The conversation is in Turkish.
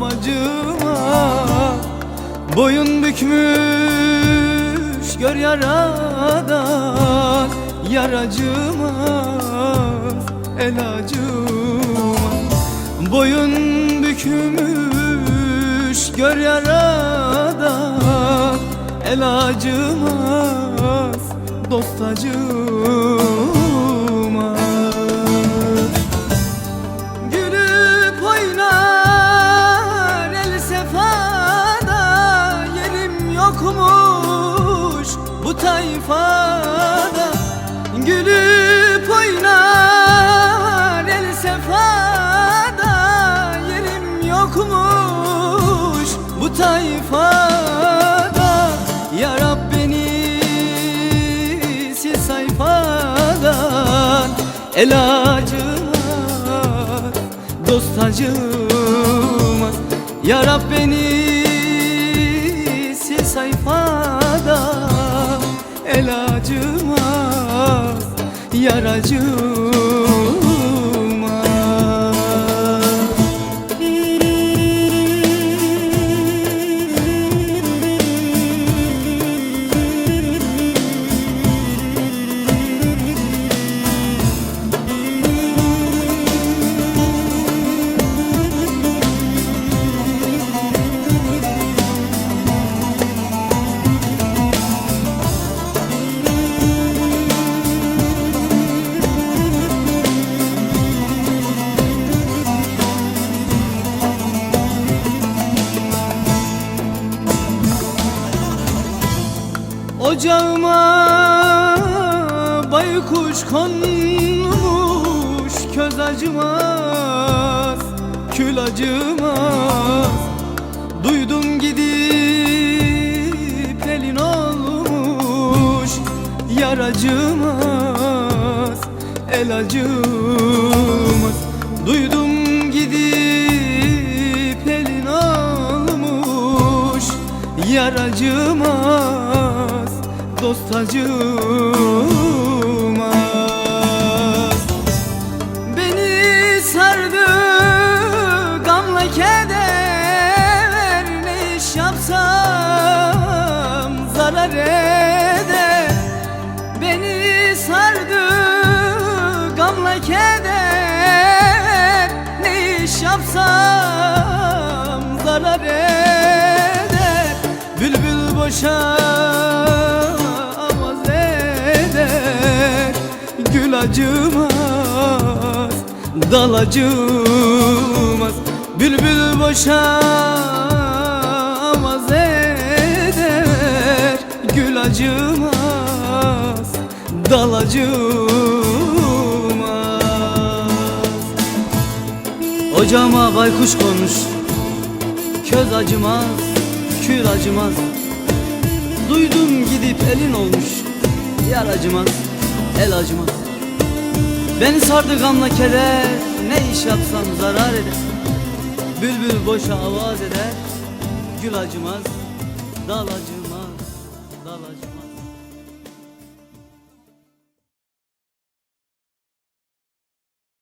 baksam acımaz Boyun bükmüş gör yaradan Yar acımaz el acımaz Boyun bükmüş gör yaradan El acımaz dost acımaz tayfada Ya Rab beni sil sayfadan El acımaz, dost acımaz Ya Rab beni sil sayfadan El acımaz, yar acımaz Ocağıma baykuş konmuş Köz acımaz, kül acımaz. Duydum gidip elin olmuş Yar acımaz, el acımaz. Duydum gidip elin olmuş Yar acımaz, dost acımaz Beni sardı gamla keder Ne iş yapsam zarar eder. Beni sardı gamla keder Ne iş yapsam zarar eder. Bülbül boşa acımaz, dal acımaz. Bülbül boşa avaz eder Gül acımaz, dal acımaz. Ocağıma baykuş konmuş Köz acımaz, kül acımaz. Duydum gidip elin olmuş Yar acımaz, el acımaz Beni sardı gamla keder Ne iş yapsam zarar eder. Bülbül boşa avaz eder Gül acımaz, dal acımaz Dal acımaz